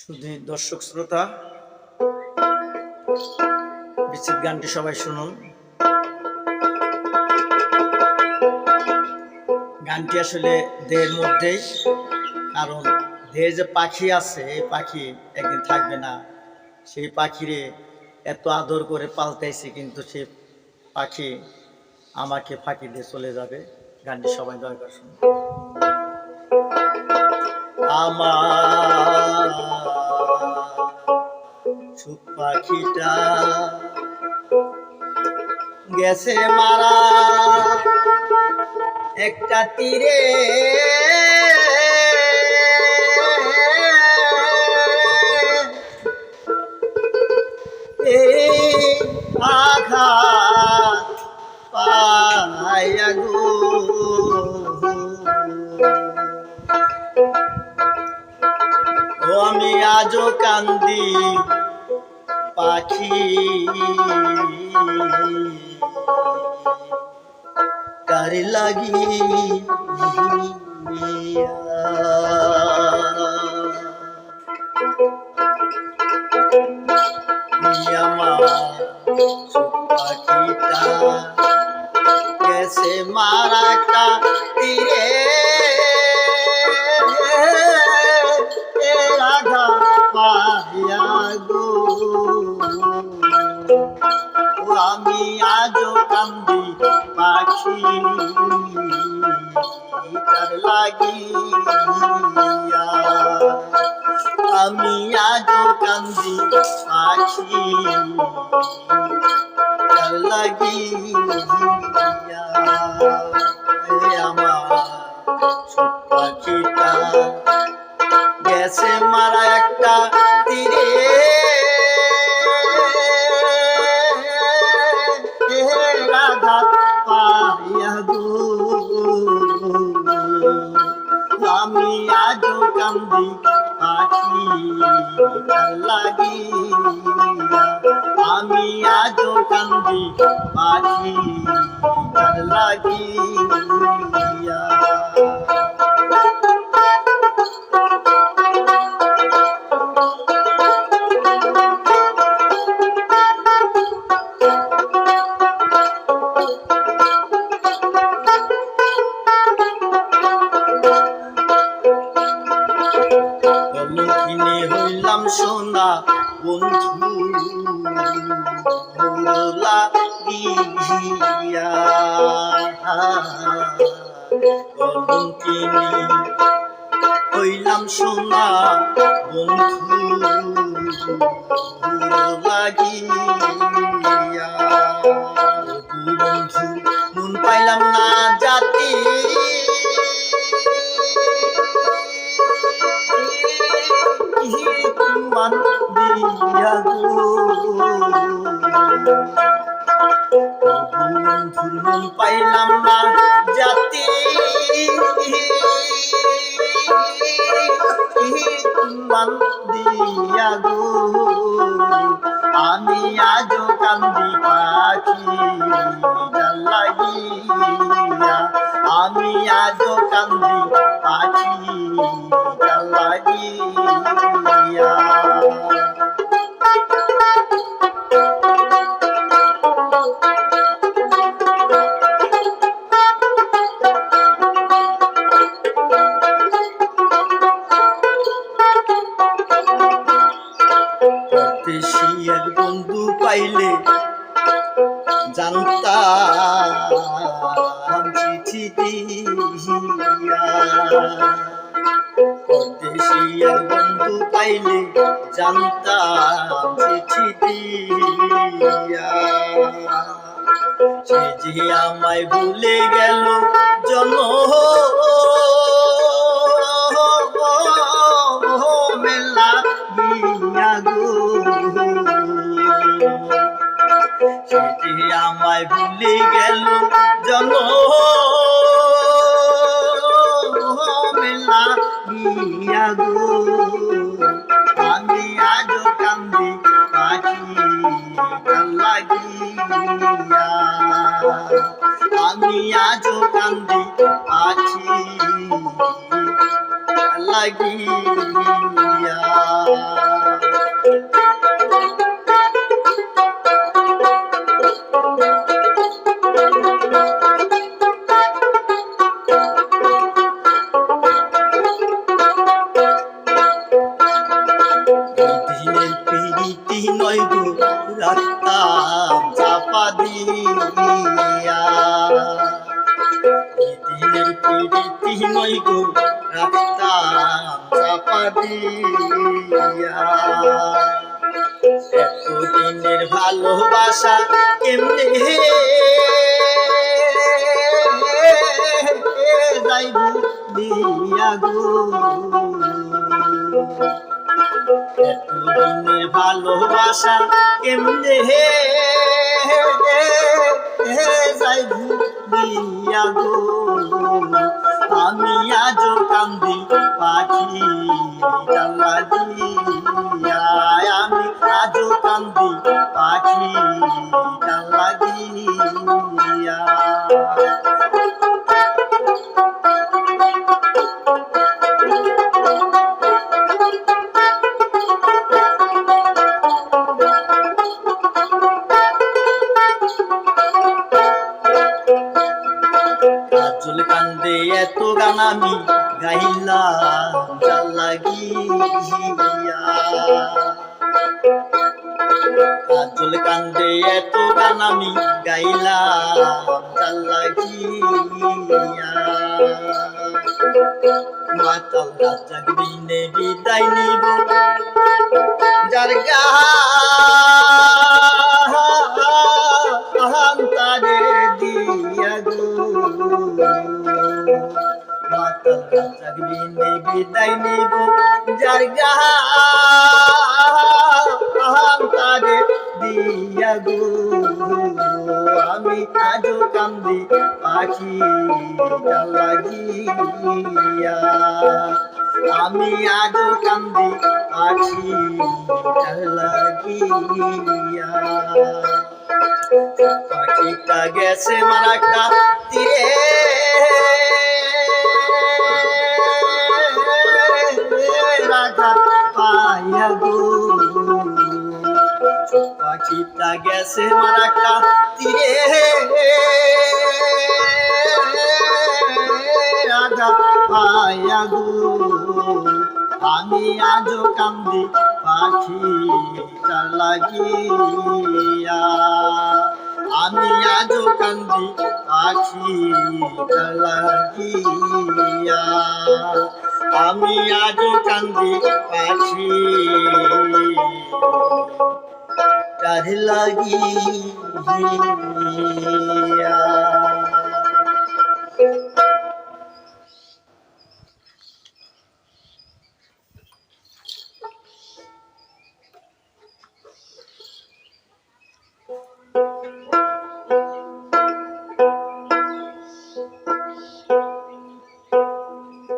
শুধু দর্শক শ্রোতা, বিচ্ছেদ গানটি সবাই শুনুন। গানটি আসলে দেহের মধ্যেই, কারণ দেহে যে পাখি আছে, এই পাখি একদিন থাকবে না। সেই পাখিরে এত আদর করে পাল্টাইছি কিন্তু সে পাখি আমাকে ফাঁকি দিয়ে চলে যাবে। গানটি সবাই দয়া করে শুনুন। আমার সুখ পাখিটা। গেছে মারা একটা তীরে। পায়া গো। আমি আজও কান্দি। পাখি। কার লাগি পাখিটা গেছে মারাটা। তীরে আমি আজও কান্দি পাখি। তার লাগিয়া আমি আজও কান্দি পাখি। তার আমার কান্দি পাখি লাগিয়া আমি আজও কান্দি পাখি লাগিয়া। বন্ধু লাগিয়া কলকিনে হইলাম সোনা বন্ধু লাগিয়া বন্ধু মন পাইলাম না পাইলাম না জাতি। দিয়া গো। আমি আজও কান্দি পাখি লাগিয়া আমি আজও কান্দি পাখি পাইলে জানতাম চিঠি দিয়া। বন্ধু পাইলে জানতাম চিঠি দিয়া। সে যে আমায় ভুলে গেল জন সে যে আমায় ভুলে গেল জন মেলা গিয়া গো। আমি আজ কান্দি পাখি লাগিয়া আমি আজ কান্দি পাখি লাগিয়া হয় রাস্তা চাপা দিয়া দিনের পিড়িতি নয় গো রাস্তা চাপা দিয়া এতদিনের ভালোবাসা কেমনে যাইব দিয়া গো এতদিনের ভালোবাসা কেমনে হে যাইব দিয়া গো? আমি আজও কান্দি পাখি ডালা দিয়া। আমি আজও কান্দি পাখি ডালা আমি গাইলাম জাল লাগিয়া কাজল কান্দে এত গান আমি গাইলাম জাল লাগিয়া মাতাল রাজা দিনে বিদায় নিব, যার তারে দিয়া গো রাজা দিনে বিদায় নিব যার গান তারে দিয়া গো আমি আজও কান্দি, পাখি লাগিয়া আমি আজও কান্দি, পাখি লাগিয়া পাখিটা গেছে মারাকা তীরে। পাইয়া গো আমি আজও কান্দি পাখি লাগিয়া। আমি আজও কান্দি পাখি লাগিয়া। আমি আজও কান্দি পাখি কার লাগিয়া।